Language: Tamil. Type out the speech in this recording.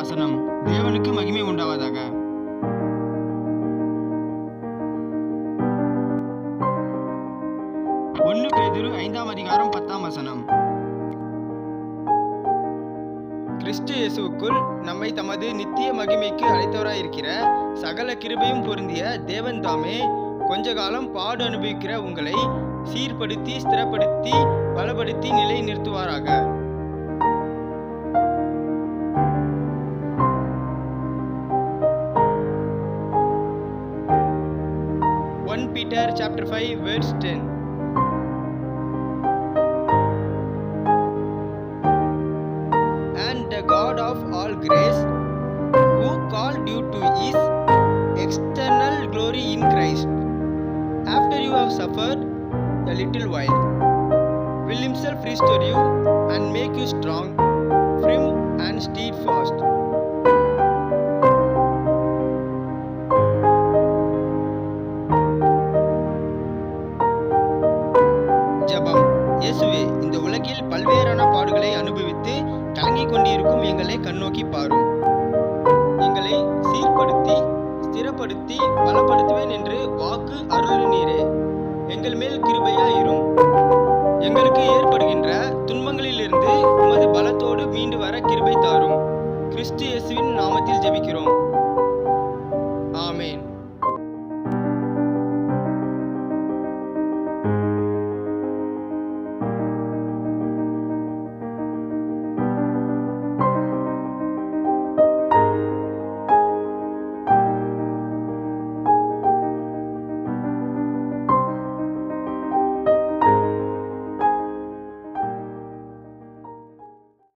வசனம் தேவனுக்கு மகிமை உண்டாவதாக. ஒன்று பேதிரு ஐந்தாம் அதிகாரம் பத்தாம் வசனம். கிறிஸ்து இயேசுக்குள் நம்மை தமது நித்திய மகிமைக்கு அழைத்தவராயிருக்கிற சகல கிருபையும் பொருந்திய தேவன் தாமே கொஞ்ச காலம் பாடு அனுபவிக்கிற உங்களை சீர்படுத்தி ஸ்திரப்படுத்தி பலப்படுத்தி நிலை நிறுத்துவாராக Peter chapter 5 verse 10. And the God of all grace, who called you to his external glory in Christ, after you have suffered a little while, will himself restore you and make you strong, firm and steadfast. இயேசுவே இந்த உலகில் பல்வேறான பாடுகளை அனுபவித்து கலங்கிக் கொண்டிருக்கும் எங்களை கண்ணோக்கி பாரும். எங்களை சீர்படுத்தி ஸ்திரப்படுத்தி பலப்படுத்துவேன் என்று வாக்கு